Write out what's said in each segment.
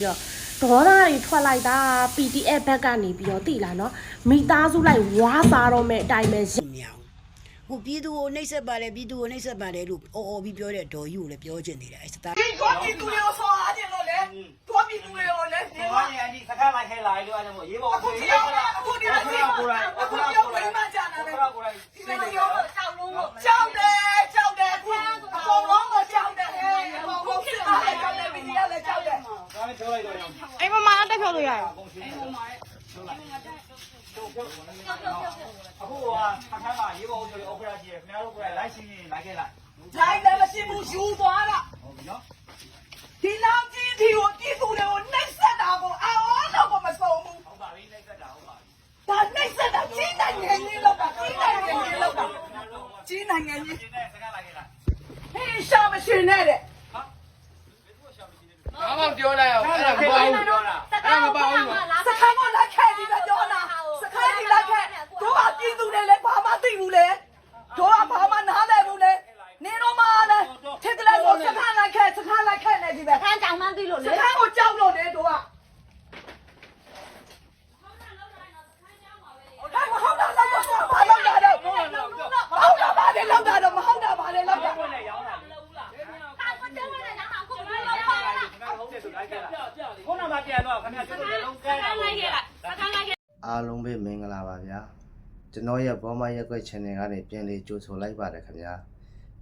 ပြီးတော့ဒေါသတွေထွက်လိုက်တာ PDF ဘက်ကနေပြီးတော့တိလာနော်မိသားစုလိုက်ဝါစားတော့မဲ့အတိုင်းပဲမမြောင်ဟိုပြည်သူကိုနှိမ့်ဆက်ပါတယ်ပြည်သူကိုနှိမ့်ဆက်ပါတယ်လို့အော်အော်ပြီးပြောတဲ့ဒေါ်ယူကိုလည်းပြောချင်သေးတယ်အဲ့စတာဒီကောပြည်သူတွေကိုဆောအားခြင်းလို့လေကောပြည်သူတွေကိုလည်းဒီဒီမှာမှာနေအဒီစကားလိုက်ခဲလာလို့အဲ့ဒါမို့ရေးပေါ်အခုဒီရောက်အခုဒီရောက်ကိုယ်တိုင်အခုဒီရောက်ဝင်မှကြာတယ်ကိုယ်ကိုယ်ဒီလိုရောက်ကြောက်လို့ကြောက်တယ်ကြောက်တယ်အခုအကုန်လုံးကကြောက်တယ်ဟဲ့အကုန်လုံးဖြစ်လာတယ်ကြောက်တယ်ဗီဒီယိုလည်းကြောက်တယ်ဒါနဲ့ပြောလိုက်တော့ရောအိမ်မမအတက်ဖြုတ်လို့ရ တယ်အကုန်ရှင်းတယ်အခုကအခါမှာရေးပေါ်ဆိုလို့ opera ကြီးခင်ဗျားတို့ကိုယ်လိုက်ရှင်းရင်လိုက်ခဲ့လိုက်လိုက်တယ်မရှိဘူးယူသွားတာဟုတ်ပြီနော်ဒီလောက်ကြီးဒီကိုပြည်သူတွေကိုနှိမ့်ဆက်တာကိုအော်တော့မဆုံးဘူးဟုတ်ပါပြီနှိမ့်ဆက်တာဟုတ်ပါပြီဒါနှိမ့်ဆက်တာကြီးနိုင်ငံကြီးလောက်တာကြီးနိုင်ငံကြီးလောက်တာကြီးနိုင်ငံကြီးရှင်းတဲ့စကားလိုက်ခဲ့လိုက်ဟေးရှာမရှင်နဲ့တဲ့ ဘာမှပြောလိုက်အောင်အဲ့ဒါမပေါ့ဘူးအဲ့ဒါမပေါ့ဘူး စခန်းကလိုက်ခဲ့ဒီကပြောတာစခန်းကြီးလိုက်ခဲ့တို့ကပြည်သူတွေလည်းဘာမှသိဘူးလေတို့ကဘာမှနားလည်ဘူးလေနေတော့မှလည်းထစ်ကလေးကိုစခန်းလိုက်ခဲ့စခန်းလိုက်ခဲ့နေဒီပဲ ခန်းကြောင်မှန်းသိလို့ စ လေ ခန်းကိုကြောက်လို့လေတို့ကဒါမဟုတ်တာတော့ဘာလို့လာတော့မဟုတ်တာဘာလဲလောက်တာတော့မဟုတ်တာဘာလဲလောက်တာ ကိုယ်နဲ့ရောင်းတာလေခင်ဗျားဟုတ်တယ်ဆိုလိုက်ခဲ့လိုက်ခုနကပြန်တော့ခင်ဗျားတို့လည်းလုံးကဲတာလိုက်ခဲ့လိုက် အားလုံးပဲမင်္ဂလာပါဗျာကျွန်တော်ရဲ့ဘောမရက်ွက် channel ကနေပြန်လေးကြိုဆိုလိုက်ပါတယ်ခင်ဗျာ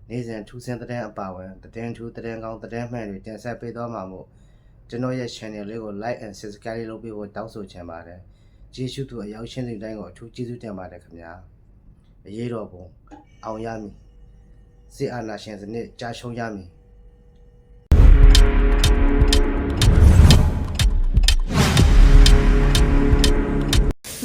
နေ့စဉ်ထူးဆန်းတဲ့အပါဝင်သတင်းထူးသတင်းကောင်းသတင်းမှန်တွေတင်ဆက်ပေးသွားမှာမို့ကျွန်တော်ရဲ့ channel လေးကို like and subscribe လုပ်ပေးဖို့တောင်းဆိုချင်ပါတယ်ကျေးဇူးသူအရောက်ရှင်းတဲ့တိုင်းကိုအထူးကျေးဇူးတင်ပါတယ်ခင်ဗျာအရေးတော်ပုံအောင်ရမည်စစ်အာဏာရှင်စနစ်ကြာရှုံးရမည်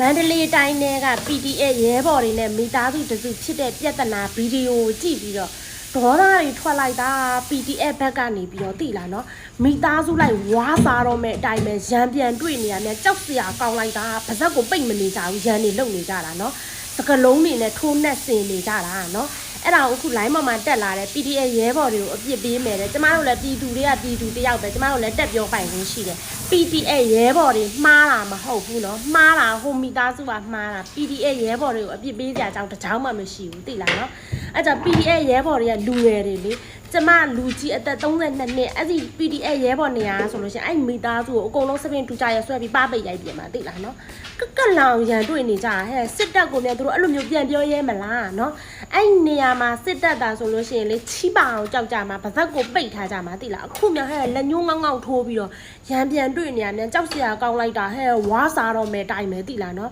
န္တလေးတိုင်းထဲက PDF ရဲဘော်တွေနဲ့မိသားစုတစုဖြစ်တဲ့ပြဿနာဗီဒီယိုကိုကြည့်ပြီးတော့ဒေါသတွေထွက်လိုက်တာ PDF ဘက်ကနေပြီးတော့တိလာနော်မိသားစုလိုက်ဝါစားတော့မဲ့အတိုင်းပဲရံပြန်တွေ့နေရမြန်ကြောက်စရာကောင်းလိုက်တာပါဇက်ကိုပိတ်မနေကြဘူးရံနေလုံနေကြတာနော်စကလုံးတွေနဲ့ထိုးနှက်စင်နေကြတာနော် အဲ့ဒါကိုအခု line ပေါ်မှာတက်လာတဲ့ PTA ရဲဘော်တွေကိုအပြစ်ပေးမယ်တဲ့ကျမတို့လည်းပြည်သူတွေကပြည်သူတယောက်ပဲကျမတို့လည်းတက်ပြောပိုင်ခွင့်ရှိတယ် PTA ရဲဘော်တွေမှားတာမဟုတ်ဘူးနော်မှားတာဟိုမိသားစုကမှားတာ PTA ရဲဘော်တွေကိုအပြစ်ပေးကြအောင်တကြောင်မှမရှိဘူးသိလားနော်အဲ့ကြောင့် PTA ရဲဘော်တွေကလူငယ်တွေလေ ကျမလူကြီးအသက်32နှစ်အဲ့ဒီ PDF ရဲဘော်နေရဆိုလို့ရှိရင်အဲ့မိသားစုကိုအကုန်လုံးစပင်တူကြရဆွဲပြီးပပိတ်ရိုက်ပြန်မှာတိလားနော်ကကလောင်ရန်တွေ့နေကြတာဟဲ့စစ်တပ်ကိုမြန်သူတို့အဲ့လိုမျိုးပြန်ပြောရဲမလားနော်အဲ့နေရာမှာစစ်တပ်သားဆိုလို့ရှိရင်လေချီပါအောင်ကြောက်ကြမှာဗဇက်ကိုပိတ်ထားကြမှာတိလားအခုမြန်ဟဲ့လက်ညှိုးငေါငေါထိုးပြီးတော့ရန်ပြန်တွေ့နေရမြန်ကြောက်စရာကောင်းလိုက်တာဟဲ့ဝါစားတော့မယ်တိုင်မယ်တိလားနော်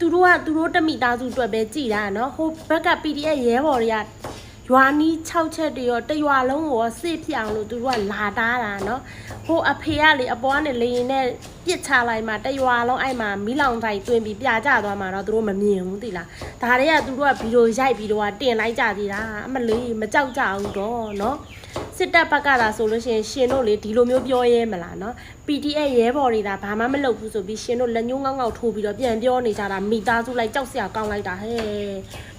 သူတို့ကသူတို့တမိသားစုအတွက်ပဲကြည်တာနော်ဟိုဘက်က PDF ရဲဘော်တွေက ရွာနီး6ချက်တရောတရွာလုံးကိုစေ့ပြအောင်လို့သူတို့ကလာတားတာနော်ဟိုအဖေကလေအပေါ်ကနေလေရင်နဲ့ပြစ်ချလိုက်မှတရွာလုံးအဲ့မှာမီးလောင်တိုင်းတွင်ပြီးပြကြသွားမှာတော့သူတို့မမြင်ဘူးသိလားဒါတွေကသူတို့ကဗီဒီယိုရိုက်ပြီးတော့တင်လိုက်ကြသေးတာအမလေးမကြောက်ကြဘူးတော့နော်စစ်တပ်ဘက်ကသာဆိုလို့ရှိရင်ရှင်တို့လေဒီလိုမျိုးပြောရဲမလားနော် PDF ရဲဘော်တွေဒါဘာမှမလုပ်ဘူးဆိုပြီးရှင်တို့လက်ညှိုးငေါငေါထိုးပြီးတော့ပြန်ပြောနေကြတာမိသားစုလိုက်ကြောက်စရာကောင်းလိုက်တာဟဲ့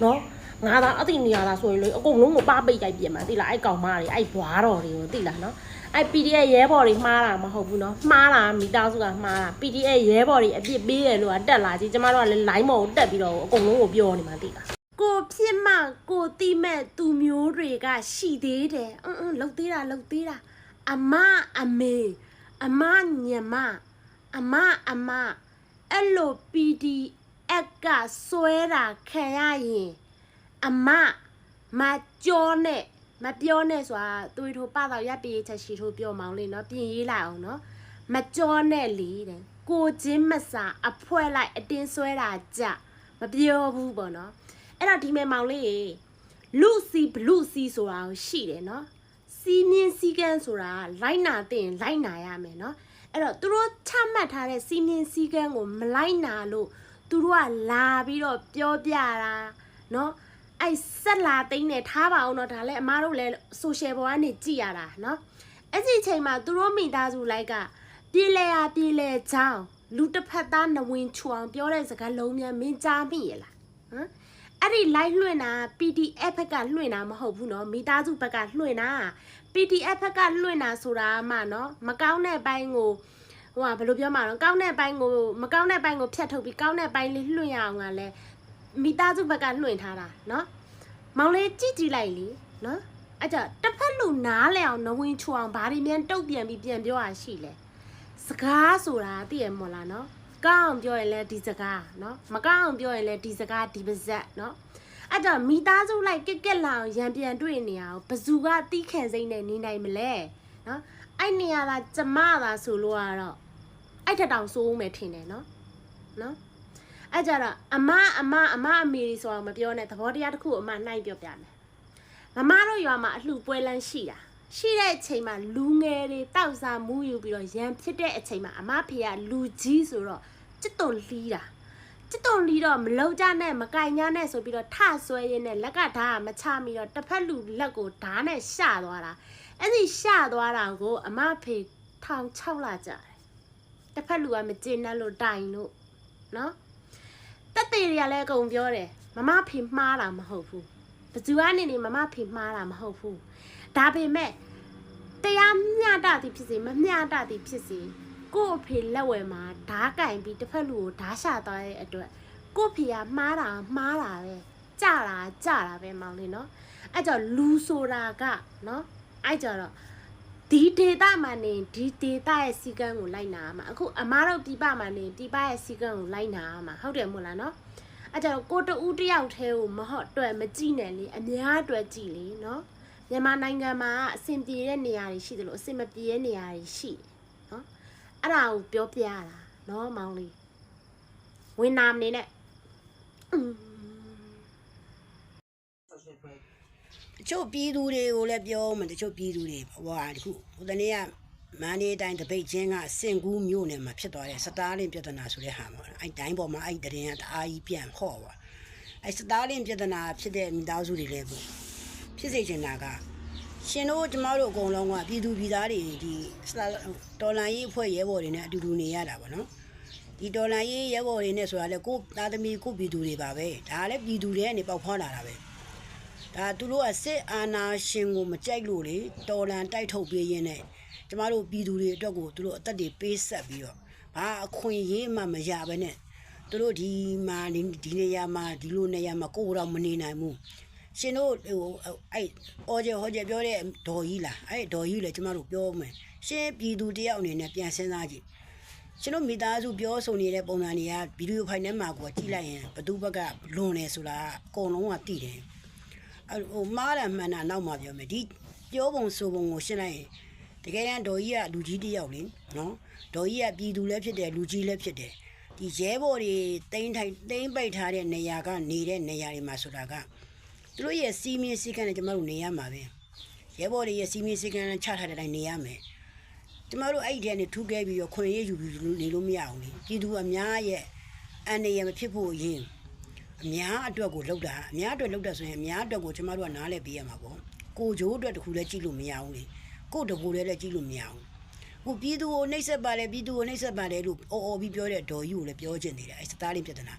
နော် ငါသာအတိနေရတာဆိုရင်လေအကုန်လုံးကိုပါပိတ်ရိုက်ပြင်မှာတိလားအဲ့ကောင်မတွေအဲ့ဘွားတော်တွေကိုတိလားနော်အဲ့ PDF ရဲဘော်တွေမှားတာမဟုတ်ဘူးနော်မှားတာမိသားစုကမှားတာ PDF ရဲဘော်တွေအပြစ်ပေးတယ်လို့ကတက်လာကြီးကျမတို့ကလည်း line မော်ကိုတက်ပြီးတော့အကုန်လုံးကိုပြောနေမှာတိလားကိုဖြစ်မှကိုတိမဲ့သူမျိုးတွေကရှိသေးတယ်အင်းအင်းလှုပ်သေးတာလှုပ်သေးတာအမအမေအမညမအမအမအဲ့လို PDF ကစွဲတာခံရရင် အမမကြောနဲ့မပြောနဲ့ဆိုတာသူတို့ပတော့ရပ်ပြေးချက်ရှိထိုးပြောမအောင်လေနော်ပြင်ရေးလိုက်အောင်နော်မကြောနဲ့လေတဲ့ကိုချင်းမစာအဖွဲလိုက်အတင်းဆွဲတာကြမပြောဘူးပေါ့နော်အဲ့တော့ဒီမဲ့မောင်လေးရေလူစီဘလူစီဆိုတာကိုရှိတယ်နော်စီမင်းစီကန်းဆိုတာလိုက်နာတဲ့လိုက်နာရမယ်နော်အဲ့တော့သူတို့ချမှတ်ထားတဲ့စီမင်းစီကန်းကိုမလိုက်နာလို့သူတို့ကလာပြီးတော့ပြောပြတာနော် အဲ့ဆက်လာသိမ်းနေထားပါအောင်တော့ဒါလည်းအမားတို့လည်း social ပေါ်ကနေကြည်ရတာเนาะအဲ့ဒီအချိန်မှာသူတို့မိသားစုလိုက်ကပြေးလဲရပြေးလဲချောင်းလူတစ်ဖက်သားနဝင်ချူအောင်ပြောတဲ့စကားလုံးများမင်းကြားမိရလားဟမ်အဲ့ဒီ live လွှင့်တာ PDF ဘက်ကလွှင့်တာမဟုတ်ဘူးเนาะမိသားစုဘက်ကလွှင့်တာ PDF ဘက်ကလွှင့်တာဆိုတာမှเนาะမကောင်းတဲ့ဘိုင်းကိုဟ ဟိုကဘယ်လိုပြောမှာတော့ကောင်းတဲ့ဘိုင်းကိုမကောင်းတဲ့ဘိုင်းကိုဖြတ်ထုတ်ပြီးကောင်းတဲ့ဘိုင်းလေးလွှင့်ရအောင်ကလည်းမိသားစုဘက်ကလွှင့်ထားတာနော် မောင်လေးကြည့်ကြည့်လိုက်လေနော်အဲ့ကြတစ်ဖက်လူနားလဲအောင်နဝင်ချူအောင်ဘာတွေမြန်တုတ်ပြန်ပြီးပြန်ပြောရရှိလဲစကားဆိုတာသိရမို့လားနော်ကောင်းအောင်ပြောရင်လည်းဒီစကားနော်မကောင်းအောင်ပြောရင်လည်းဒီစကားဒီပါဇက်နော်အဲ့တော့မိသားစုလိုက်ကက်ကက်လာအောင်ရံပြန်တွေ့နေရအောင်ဘယ်သူကတီးခံစိမ့်နဲ့နေနိုင်မလဲနော်အဲ့နေရတာကျမသာဆိုလို့ကတော့အဲ့ထက်တောင်စိုးဦးမယ်ထင်တယ်နော်နော် အဲ့ကြတော့အမအမအမအမေတွေဆိုတာမပြောနဲ့သဘောတရားတစ်ခုကိုအမနိုင်ပြောပြမယ်မမတို့ရွာမှာအလှပွဲလန်းရှိတာရှိတဲ့အချိန်မှာလူငယ်တွေတောက်စားမူးယူပြီးတော့ရန်ဖြစ်တဲ့အချိန်မှာအမဖေကလူကြီးဆိုတော့စွတ်တုံလီးတာစွတ်တုံလီးတော့မလောက်ကြနဲ့မကင်ကြနဲ့ဆိုပြီးတော့ထဆွဲရင်းနဲ့လက်ကဓာတ်မချမီတော့တစ်ဖက်လူလက်ကိုဓာတ်နဲ့ရှသွားတာအဲ့ဒီရှသွားတာကို အမဖေထောင်6လကြာတယ်တစ်ဖက်လူကမကျေနပ်လို့တိုင်လို့နော် တက်သေးတွေကလည်းအကုန်ပြောတယ်မမဖေမှားတာမဟုတ်ဘူးဘသူကနေနေမမဖေမှားတာမဟုတ်ဘူးဒါပေမဲ့တရားမျှတသည်ဖြစ်စေမမျှတသည်ဖြစ်စေကို့အဖေလက်ဝယ်မှာဓားကင်ပြီးတစ်ဖက်လူကိုဓားရှာသွားတဲ့အတွက်ကို့ဖေကမှားတာမှားတာပဲကြတာကြတာပဲမောင်လေးနော်အဲ့ကြောင့်လူဆိုတာကနော်အဲ့ကြောင့်တော့ ဒီဒေတာမှာနေဒီဒေတာရဲ့စီကံကိုလိုက်နာရမှာအခုအမားတို့ပြပမှာနေပြပရဲ့စီကံကိုလိုက်နာရမှာဟုတ်တယ်မို့လားနော်အဲ့ကြောင့်ကိုတူးတယောက်တည်းကိုမဟုတ်အတွက်မကြည့်နဲ့လေအများအတွက်ကြည့်လေနော်မြန်မာနိုင်ငံမှာအဆင်ပြေတဲ့နေရာတွေရှိတယ်လို့အဆင်မပြေတဲ့နေရာတွေရှိတယ်နော်အဲ့ဒါကိုပြောပြရတာနော်မောင်လေးဝင်နာမနေနဲ့အင်း တချို့ပြည်သူတွေကိုလည်းပြောမှတချို့ပြည်သူတွေဟိုဟာတခုဟိုတနေ့ကမန္တလေးတိုင်းတပိတ်ချင်းကစင်ကူးမြို့နယ်မှာဖြစ်သွားတဲ့စတားလင်းပြဿနာဆိုတဲ့ဟာပေါ့နော်အဲ့တိုင်းပေါ်မှာအဲ့တရင်ကတအားကြီးပြန်ဟော့သွားအဲ့စတားလင်းပြဿနာဖြစ်တဲ့မိသားစုတွေလည်းပေါ့ဖြစ်စေချင်တာကရှင်တို့ကျမတို့အကုန်လုံးကပြည်သူပြည်သားတွေဒီစတာတော်လန်ရေးအဖွဲ့ရဲဘော်တွေနဲ့အတူတူနေရတာပေါ့နော်ဒီဒေါ်လာရေးရဲဘော်တွေနဲ့ဆိုတာလေကိုသားသမီးကိုပြည်သူတွေပါပဲဒါလည်းပြည်သူတွေကနေပေါက်ဖွားလာတာပဲ ဒါသူတို့ကစစ်အာဏာရှင်ကိုမကြိုက်လို့လေတော်လန်တိုက်ထုတ်ပေးရင်းနဲ့ကျမတို့ပြည်သူတွေအတွက်ကိုသူတို့အသက်တွေပေးဆက်ပြီးတော့ဘာအခွင့်အရေးမှမရဘဲနဲ့သူတို့ဒီမှာဒီဒီနေရာမှာဒီလိုနေရာမှာကိုယ်တော့မနေနိုင်ဘူးရှင်တို့ဟိုအဲ့အော်ဂျေဟောဂျေပြောတဲ့ဒေါ်ကြီးလားအဲ့ဒေါ်ကြီးလေကျမတို့ပြောမယ်ရှင်ပြည်သူတယောက်အနေနဲ့ပြန်စဉ်းစားကြည့်ကျွန်တော်မိသားစုပြောဆိုနေတဲ့ပုံစံတွေကဗီဒီယိုဖိုင်ထဲမှာကိုကြည့်လိုက်ရင်ဘသူဘက်ကလွန်နေဆိုတာအကုန်လုံးကသိတယ်အဲ့ ဟိုမားတာမှန်တာနောက်မှပြောမယ်ဒီပြောပုံဆိုပုံကိုရှင်းလိုက်ရင်တကယ်တမ်းဒေါ်ကြီးကလူကြီးတစ်ယောက်လေနော်ဒေါ်ကြီးကပြည်သူလည်းဖြစ်တယ်လူကြီးလည်းဖြစ်တယ်ဒီရဲဘော်တွေတိမ့်ထိုင်တိမ့်ပိတ်ထားတဲ့နေရာကနေတဲ့နေရာတွေမှာဆိုတာကသူတို့ရဲ့စီးမင်းစည်းကမ်းနဲ့ကျွန်တော်တို့နေရမှာပဲရဲဘော်တွေရဲ့စီးမင်းစည်းကမ်းနဲ့ချထားတဲ့အတိုင်းနေရမယ်ကျမတို့အဲ့ဒီထဲနေထူးခဲ့ပြီးတော့ခွင့်ရယူပြီးနေလို့မရအောင်လေပြည်သူအများရဲ့အန္တရာယ်မဖြစ်ဖို့ရင်း အများအတွက်ကိုလောက်တာအများအတွက်လောက်တာဆိုရင်အများအတွက်ကိုကျမတို့ကနားလဲပေးရမှာပေါ့ကိုဂျိုးအတွက်တခုလည်းကြည့်လို့မရအောင်လေကိုတကူလည်းလည်းကြည့်လို့မရအောင်ကိုပြည်သူကိုနှိပ်စက်ပါလေပြည်သူကိုနှိပ်စက်ပါလေလို့အော်အော်ပြီးပြောတဲ့ဒေါ်ယူကိုလည်းပြောချင်နေတာအဲ့စတားလေးပြဿနာ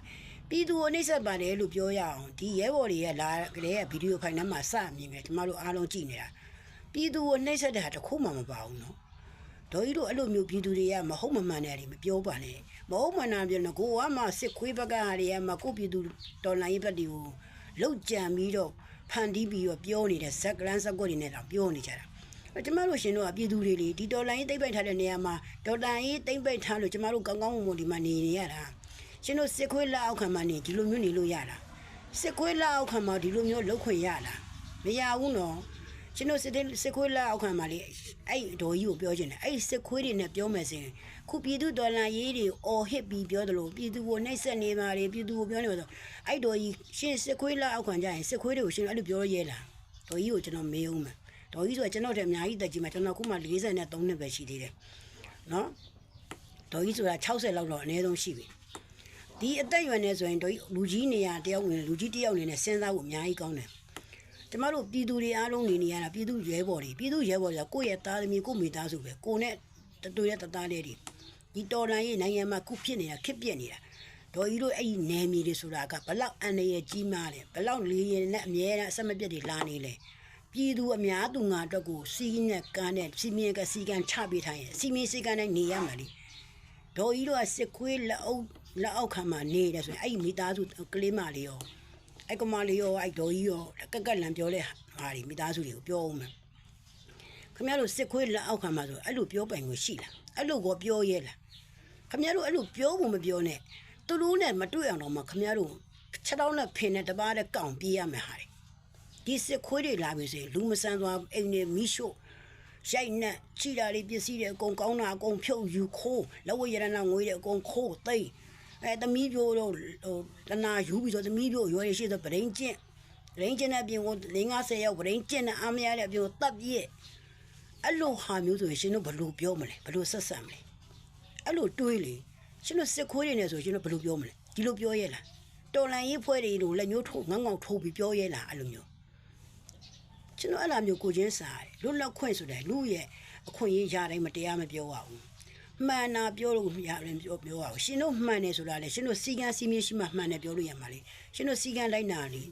ပြည်သူကိုနှိပ်စက်ပါလေလို့ပြောရအောင်ဒီရဲဘော်တွေရဲ့လာကလေးရဲ့ဗီဒီယိုဖိုင်ထဲမှာစမြင်တယ်ကျမတို့အားလုံးကြည့်နေတာပြည်သူကိုနှိပ်စက်တဲ့ဟာတစ်ခုမှမပါဘူးနော် ဒေါ်ကြီးတို့အဲ့လိုမျိုးပြည်သူတွေကမဟုတ်မမှန်တဲ့တွေမပြောပါနဲ့မဟုတ်မှန်တာပြောနေကိုကမှစစ်ခွေးဘက်ကဟာတွေကမှကိုပြည်သူတော်လိုင်းရေးဘက်တွေကိုလောက်ကြံပြီးတော့ဖန်တီးပြီးတော့ပြောနေတဲ့ဇက်ကလန်းဇက်ကွက်တွေနဲ့တော့ပြောနေကြတာအဲ့ကျမတို့ရှင်တို့ကပြည်သူတွေလေဒီတော်လိုင်းရေးတိမ့်ပိုက်ထားတဲ့နေရာမှာဒေါ်လိုင်းရေးတိမ့်ပိုက်ထားလို့ကျမတို့ကောင်းကောင်းမွန်မွန်ဒီမှာနေနေရတာရှင်တို့စစ်ခွေးလက်အောက်ခံမှာနေဒီလိုမျိုးနေလို့ရတာစစ်ခွေးလက်အောက်ခံမှာဒီလိုမျိုးလောက်ခွင့်ရလားမရဘူးနော်ကျွန်တော်စစ်တဲ့စစ်ခွေးလက်အောက်ခံမှာလေ အဲ့ဒေါ်ကြီးကိုပြောချင်တယ်အဲ့စစ်ခွေးတွေနဲ့ပြောမယ်ဆိုရင်ခုပြည်သူဒေါ်လာရေးတွေအော်ဟစ်ပြီးပြောတယ်လို့ပြည်သူကိုနှိပ်စက်နေပါလေပြည်သူကိုပြောနေပါဆိုအဲ့ဒေါ်ကြီးရှင်းစစ်ခွေးလက်အောက်ခံကြရင်စစ်ခွေးတွေကိုရှင်းအဲ့လိုပြောရဲလားဒေါ်ကြီးကိုကျွန်တော်မေးအောင်မယ်ဒေါ်ကြီးဆိုကျွန်တော်တည်းအများကြီးတက်ကြီးမှာကျွန်တော်ခုမှ43နှစ်ပဲရှိသေးတယ်နော်ဒေါ်ကြီးဆိုတာ60လောက်တော့အနည်းဆုံးရှိပြီဒီအသက်အရွယ်နဲ့ဆိုရင်ဒေါ်ကြီးလူကြီးနေရတယောက်ဝင်လူကြီးတယောက်အနေနဲ့စဉ်းစားဖို့အများကြီးကောင်းတယ် ကျမတို့ပြည်သူတွေအားလုံးနေနေရတာပြည်သူရဲဘော်တွေပြည်သူရဲဘော်တွေကကိုယ့်ရဲ့သားသမီးကိုယ့်မိသားစုပဲကိုယ်နဲ့တတူရဲ့တသားလေးတွေဒီတော်လန်ရေးနိုင်ငံမှာခုဖြစ်နေတာခစ်ပြက်နေတာဒေါ်ကြီးတို့အဲ့ဒီနယ်မြေတွေဆိုတာကဘလောက်အန္တရာယ်ကြီးမားတယ်ဘလောက်လေရင်နဲ့အမြဲတမ်းအဆက်မပြတ်တွေလာနေလေပြည်သူအများသူငါအတွက်ကိုစီးနဲ့ကန်းနဲ့စီမင်းကစီကန်းချပေးထားရင်စီမင်းစီကန်းနဲ့နေရမှာလေဒေါ်ကြီးတို့ကစစ်ခွေးလက်အုပ်လက်အောက်ခံမှာနေတယ်ဆိုရင်အဲ့ဒီမိသားစုကလေးမလေးရော အဲ့ကမလေးရောအဲ့ဒေါ်ကြီးရောကက်ကက်လန်ပြောလဲဟာဒီမိသားစုတွေကိုပြောအောင်မယ်ခင်ဗျားတို့စစ်ခွေးလက်အောက်ခံမှာဆိုအဲ့လိုပြောပိုင်ကိုရှိလားအဲ့လိုကိုပြောရဲလားခင်ဗျားတို့အဲ့လိုပြောဖို့မပြောနဲ့သူတို့နဲ့မတွေ့အောင်တော့မှခင်ဗျားတို့ချက်တော့နဲ့ဖင်နဲ့တပားတဲ့ကောင်းပြေးရမယ်ဟာဒီစစ်ခွေးတွေလာပြီဆိုရင်လူမဆန်သွားအိမ်နဲ့မိရှို့ရိုက်နဲ့ချီတာလေးပစ္စည်းတွေအကုန်ကောင်းတာအကုန်ဖြုတ်ယူခိုးလက်ဝဲရတနာငွေတွေအကုန်ခိုးသိမ့် အဲသမီးပြိုးတော့ဟိုတနာယူပြီးတော့သမီးပြိုးရွယ်ရရှိတော့ဗရင်ကျင့်ဗရင်ကျင့်တဲ့အပြင်ကို50ရောက်ဗရင်ကျင့်တဲ့အားမရတဲ့အပြင်ကိုတပ်ပြည့်အဲ့လိုဟာမျိုးဆိုရင်ရှင်တို့ဘယ်လိုပြောမလဲဘယ်လိုဆက်ဆံမလဲအဲ့လိုတွေးလေရှင်တို့စစ်ခွေးတွေနဲ့ဆိုရှင်တို့ဘယ်လိုပြောမလဲဒီလိုပြောရဲလားတော်လန်ရေးဖွဲ့တွေလို့လက်ညှိုးထိုးငေါငေါထိုးပြီးပြောရဲလားအဲ့လိုမျိုးကျွန်တော်အဲ့လိုမျိုးကိုချင်းစားတယ်လွတ်လပ်ခွင့်ဆိုတဲ့လူရဲ့အခွင့်အရေးရတိုင်းမတရားမပြောပါဘူး မှန်တာပြောလို့ရတယ်ပြောပြောပါဘူးရှင်တို့မှန်တယ်ဆိုတာလေရှင်တို့စီကံစီမင်းရှိမှမှန်တယ်ပြောလို့ရမှာလေရှင်တို့စီကံလိုက်နာလေ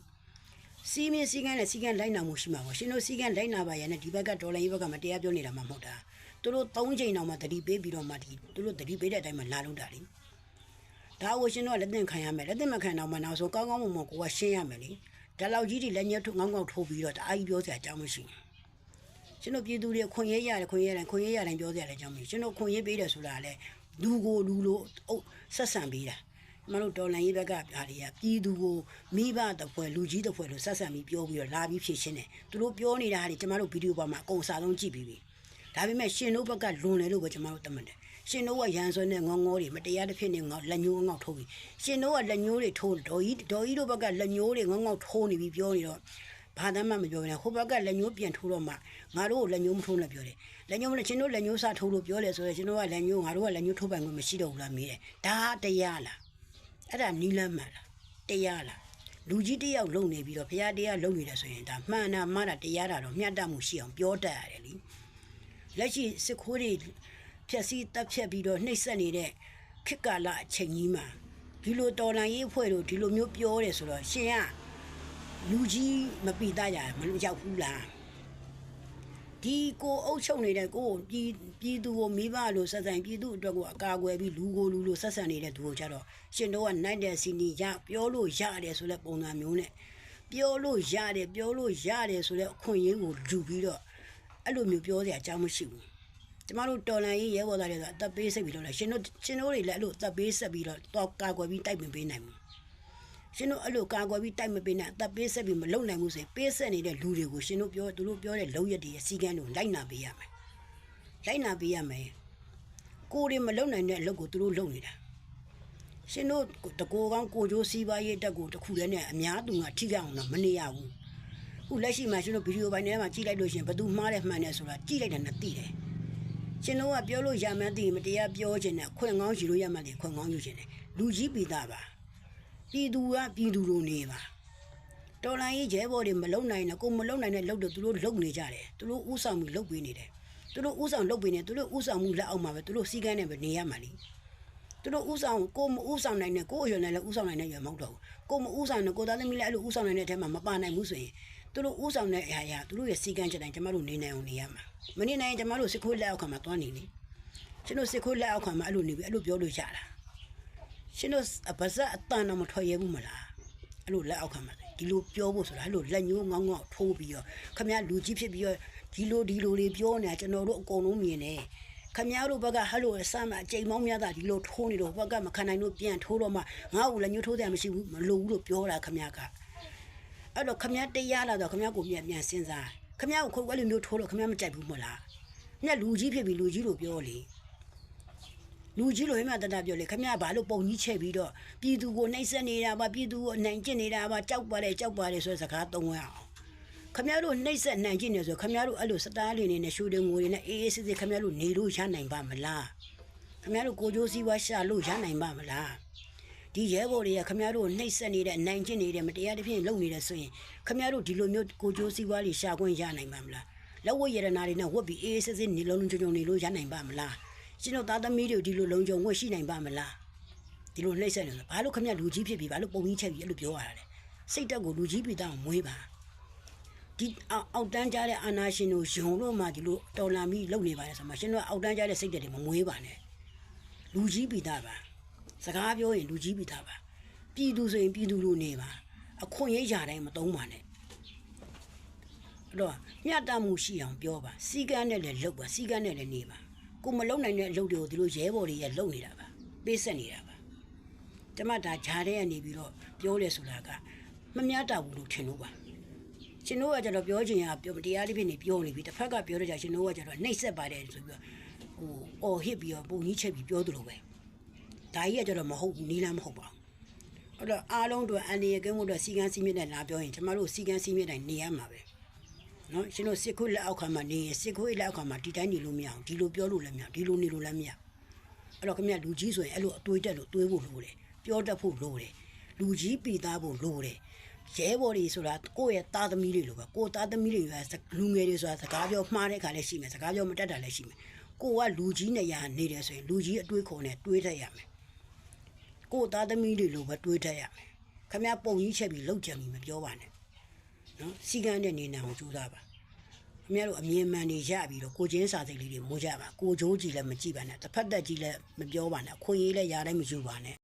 စီမင်းစီကံနဲ့စီကံလိုက်နာမှုရှိမှာပေါ့ရှင်တို့စီကံလိုက်နာပါရဲ့နဲ့ဒီဘက်ကဒေါ်လာရေးဘက်ကမတရားပြောနေတာမှမဟုတ်တာသူတို့၃ချိန်တောင်မှတတိပေးပြီးတော့မှဒီသူတို့တတိပေးတဲ့အတိုင်းမှလာလို့တာလေဒါကိုရှင်တို့ကလက်သင့်ခံရမယ်လက်သင့်မခံတော့မှနောက်ဆုံးကောင်းကောင်းမွန်မွန်ကိုကရှင်းရမယ်လေဒါလောက်ကြီးတွေလက်ညှိုးထုတ်ငေါငေါထိုးပြီးတော့တအားကြီးပြောစရာအကြောင်းမရှိဘူး ကျွန်တော်ပြည်သူတွေခွင့်ရေးရတယ်ခွင့်ရေးရတယ်ခွင့်ရေးရတယ်ပြောစရာလည်းအကြောင်းမရှိကျွန်တော်ခွင့်ရေးပေးတယ်ဆိုတာလည်းလူကိုလူလိုအုပ်ဆက်ဆံပေးတာမတို့ဒေါ်လန်ရေးဘက်ကအားတွေကပြည်သူကိုမိဘတပွဲလူကြီးတပွဲလို့ဆက်ဆံပြီးပြောပြီးတော့လာပြီးဖြည့်ရှင်းတယ်သူတို့ပြောနေတာဟာတွေကျွန်တော်တို့ဗီဒီယိုပေါ်မှာအကုန်စားလုံးကြည့်ပြီးပြီဒါပေမဲ့ရှင်တို့ဘက်ကလွန်တယ်လို့ပဲကျွန်တော်တို့သတ်မှတ်တယ်ရှင်တို့ကရန်စွဲနဲ့ငေါငေါတွေမတရားတစ်ဖြစ်နေငေါလက်ညှိုးငေါထိုးပြီးရှင်တို့ကလက်ညှိုးတွေထိုးဒေါ်ကြီးဒေါ်ကြီးတို့ဘက်ကလက်ညှိုးတွေငေါငေါထိုးနေပြီးပြောနေတော့ ဘာသာမှမပြောနဲ့ဟိုဘက်ကလက်ညှိုးပြန်ထိုးတော့မှငါတို့ကိုလက်ညှိုးမထိုးနဲ့ပြောတယ်လက်ညှိုးမနဲ့ချင်းတို့လက်ညှိုးစထိုးလို့ပြောတယ်ဆိုရင်ချင်းတို့ကလက်ညှိုးငါတို့ကလက်ညှိုးထိုးပိုင်ခွင့်မရှိတော့ဘူးလားမေးတယ်ဒါတရားလားအဲ့ဒါနီးလန်းမှန်လားတရားလားလူကြီးတယောက်လုံနေပြီးတော့ဘုရားတရားလုံနေတယ်ဆိုရင်ဒါမှန်တာမှားတာတရားတာတော့မျှတမှုရှိအောင်ပြောတတ်ရတယ်လीလက်ရှိစစ်ခိုးတွေဖြက်စီးတက်ဖြက်ပြီးတော့နှိပ်စက်နေတဲ့ခေတ်ကာလအချိန်ကြီးမှာဒီလိုတော်လန်ရေးအဖွဲ့တို့ဒီလိုမျိုးပြောတယ်ဆိုတော့ရှင်က လူကြီးမပိတရမလို့ရောက်ဘူးလားဒီကိုအုပ်ချုပ်နေတဲ့ကိုပြည်ပြည်သူကိုမိဘလို့ဆက်ဆံပြည်သူအတွက်ကိုအကာအကွယ်ပြီးလူကိုလူလို့ဆက်ဆံနေတဲ့သူကိုကြတော့ရှင်တို့ကနိုင်တဲ့စီနီရပြောလို့ရတယ်ဆိုတဲ့ပုံစံမျိုးနဲ့ပြောလို့ရတယ်ပြောလို့ရတယ်ဆိုတဲ့အခွင့်အရေးကိုလူပြီးတော့အဲ့လိုမျိုးပြောစရာအကြောင်းမရှိဘူးကျမတို့တော်လန်ရေးရဲဘော်သားတွေဆိုအသက်ပေးဆက်ပြီးတော့လဲရှင်တို့ရှင်တို့တွေလည်းအဲ့လိုအသက်ပေးဆက်ပြီးတော့တော့ကာကွယ်ပြီးတိုက်ပင်ပေးနိုင်ဘူး ရှင်တို့အဲ့လိုကာကွယ်ပြီးတိုက်မပေးနဲ့အသက်ပေးဆက်ပြီးမလုံနိုင်ဘူးဆိုရင်ပေးဆက်နေတဲ့လူတွေကိုရှင်တို့ပြောသူတို့ပြောတဲ့လုံရက်တွေရဲ့စီကန်းတွေကိုလိုက်နာပေးရမယ်လိုက်နာပေးရမယ်ကိုယ်တွေမလုံနိုင်တဲ့အလုပ်ကိုသူတို့လုပ်နေတာရှင်တို့တကိုယ်ကောင်းကိုကြိုးစီးပွားရေးတက်ကိုတစ်ခုတည်းနဲ့အများသူကထိကြအောင်တော့မနေရဘူးခုလက်ရှိမှာရှင်တို့ဗီဒီယိုပိုင်းထဲမှာကြည့်လိုက်လို့ရှရင်ဘယ်သူမှားတယ်မှန်တယ်ဆိုတာကြည့်လိုက်တယ်နဲ့သိတယ်ရှင်တို့ကပြောလို့ရမှန်းသိရင်မတရားပြောခြင်းနဲ့ခွင့်ကောင်းယူလို့ရမှန်းသိခွင့်ကောင်းယူခြင်းနဲ့လူကြီးပိသားပါ ပြည်သူကပြည်သူလိုနေပါတော်လိုင်းရေးရဲဘော်တွေမလုံနိုင်နဲ့ကိုမလုံနိုင်တဲ့လုပ်တော့သူတို့လုံနေကြတယ်သူတို့ဥဆောင်မှုလုပ်ပေးနေတယ်သူတို့ဥဆောင်လုပ်ပေးနေသူတို့ဥဆောင်မှုလက်အောက်မှာပဲသူတို့စီကန်းနဲ့ပဲနေရမှာလीသူတို့ဥဆောင်ကိုမဥဆောင်နိုင်တဲ့ကိုအရွယ်နဲ့လည်းဥဆောင်နိုင်တဲ့ရွယ်မဟုတ်တော့ဘူးကိုမဥဆောင်နဲ့ကိုသားသမီးလည်းအဲ့လိုဥဆောင်နိုင်တဲ့အထက်မှာမပါနိုင်ဘူးဆိုရင်သူတို့ဥဆောင်တဲ့အရာရာသူတို့ရဲ့စီကန်းချက်တိုင်းကျမတို့နေနိုင်အောင်နေရမှာမနေနိုင်ရင်ကျမတို့စစ်ခိုးလက်အောက်ခံမှာတွားနေလေကျွန်တော်စစ်ခိုးလက်အောက်ခံမှာအဲ့လိုနေပြီအဲ့လိုပြောလို့ရတာ ရှင်တို့ဗဇက်အတန်တော့မထွက်ရဘူးမလားအဲ့လိုလက်အောက်ခံမှာဒီလိုပြောဖို့ဆိုတာအဲ့လိုလက်ညှိုးငေါငေါထိုးပြီးတော့ခမရလူကြီးဖြစ်ပြီးတော့ဒီလိုဒီလိုလေးပြောနေတာကျွန်တော်တို့အကုန်လုံးမြင်နေခမရတို့ဘက်ကဟဲ့လိုအစမ်းအကြိမ်မောင်းများတာဒီလိုထိုးနေတော့ဘက်ကမခံနိုင်လို့ပြန်ထိုးတော့မှငါ့ကိုလက်ညှိုးထိုးတယ်မရှိဘူးမလိုဘူးလို့ပြောတာခမရကအဲ့တော့ခမရတရားလာတော့ခမရကိုပြန်ပြန်စဉ်းစားခမရကိုခုတ်အဲ့လိုမျိုးထိုးတော့ခမရမကြိုက်ဘူးမလားညလူကြီးဖြစ်ပြီးလူကြီးလို့ပြောလေ လူကြီးလိုဟိမတတပြောလေခမရဘာလို့ပုံကြီးချက်ပြီးတော့ပြည်သူကိုနှိပ်စက်နေတာပါပြည်သူကိုအနိုင်ကျင့်နေတာပါကြောက်ပါတယ်ကြောက်ပါတယ်ဆိုတဲ့စကားသုံးရအောင်ခမရတို့နှိပ်စက်နိုင်ကျင့်နေဆိုခမရတို့အဲ့လိုစတားလေးနေနဲ့ရှူတင်ငွေတွေနဲ့အေးအေးစစ်စစ်ခမရတို့နေလို့ရနိုင်ပါမလားခမရတို့ကိုကြိုးစည်းဝါရှာလို့ရနိုင်ပါမလားဒီရဲဘော်တွေကခမရတို့နှိပ်စက်နေတဲ့အနိုင်ကျင့်နေတဲ့မတရားတစ်ဖြစ်လုပ်နေတယ်ဆိုရင်ခမရတို့ဒီလိုမျိုးကိုကြိုးစည်းဝါလေးရှာခွင့်ရနိုင်ပါမလားလက်ဝတ်ရတနာတွေနဲ့ဝတ်ပြီးအေးအေးစစ်စစ်နေလုံးလုံးကြုံကြုံနေလို့ရနိုင်ပါမလား ရှင်တို့သားသမီးတွေဒီလိုလုံခြုံဝတ်ရှိနိုင်ပါမလားဒီလိုနှိမ့်ဆက်နေလို့ဘာလို့ခမရလူကြီးဖြစ်ပြီဘာလို့ပုံကြီးချက်ပြီအဲ့လိုပြောရတာလဲစိတ်တက်ကိုလူကြီးပြီးတော့မွေးပါဒီအောက်အောက်တန်းကြတဲ့အာနာရှင်တို့ယုံလို့မှဒီလိုတော်လာပြီးလုပ်နေပါတယ်ဆိုမှရှင်တို့ကအောက်တန်းကြတဲ့စိတ်တက်တွေမမွေးပါနဲ့လူကြီးပိသားပါစကားပြောရင်လူကြီးပိသားပါပြည်သူဆိုရင်ပြည်သူလူနေပါအခွင့်အရေးရတိုင်းမသုံးပါနဲ့အဲ့တော့ညတမှုရှိအောင်ပြောပါစီကန်းနဲ့လည်းလုပ်ပါစီကန်းနဲ့လည်းနေပါ ကိုမလုံနိုင်တဲ့အလုပ်တွေကိုဒီလိုရဲဘော်တွေရလုပ်နေတာပါပေးဆက်နေတာပါကျမဒါဂျားတဲ့ကနေပြီးတော့ပြောလဲဆိုတာကမမြတ်တာဘူးလို့ထင်လို့ပါရှင်တို့ကကျတော့ပြောချင်ရပြောတရားလေးဖြစ်နေပြောနေပြီတစ်ဖက်ကပြောတော့ကြရှင်တို့ကကျတော့နှိပ်စက်ပါတယ်ဆိုပြီးတော့ဟိုအော်ဟစ်ပြီးတော့ပုံကြီးချက်ပြီးပြောသလိုပဲဒါကြီးကကျတော့မဟုတ်ဘူးနီးလားမဟုတ်ပါဘူးအဲ့တော့အားလုံးတို့အန်ဒီရကင်းမှုတို့စီကန်းစီမြင့်နဲ့လာပြောရင်ကျမတို့စီကန်းစီမြင့်တိုင်းနေရမှာပဲ နော်ရှင်တို့စစ်ခွေးလက်အောက်ခံမှာနေရင်စစ်ခွေးလက်အောက်ခံမှာဒီတိုင်းနေလို့မရအောင်ဒီလိုပြောလို့လည်းမရဒီလိုနေလို့လည်းမရအဲ့တော့ခင်ဗျလူကြီးဆိုရင်အဲ့လိုအတွေးတက်လို့တွေးဖို့လိုတယ်ပြောတတ်ဖို့လိုတယ်လူကြီးပီသားဖို့လိုတယ်ရဲဘော်တွေဆိုတာကိုယ့်ရဲ့သားသမီးတွေလိုပဲကိုယ်သားသမီးတွေကလူငယ်တွေဆိုတာစကားပြောမှားတဲ့ခါလည်းရှိမယ်စကားပြောမတတ်တာလည်းရှိမယ်ကိုကလူကြီးနေရနေတယ်ဆိုရင်လူကြီးအတွေးခေါ်နဲ့တွေးတတ်ရမယ်ကိုယ်သားသမီးတွေလိုပဲတွေးတတ်ရမယ်ခမရပုံကြီးချက်ပြီးလောက်ကြံပြီးမပြောပါနဲ့ နော်စီကန်းတဲ့နေနာကိုကြိုးစားပါခမရတို့အမြင်မှန်တွေရပြီးတော့ကိုချင်းစာစိတ်လေးတွေမိုးကြပါကိုချိုးကြည့်လည်းမကြည့်ပါနဲ့တစ်ဖက်သက်ကြည့်လည်းမပြောပါနဲ့အခွင့်အရေးလည်းရားလည်းမယူပါနဲ့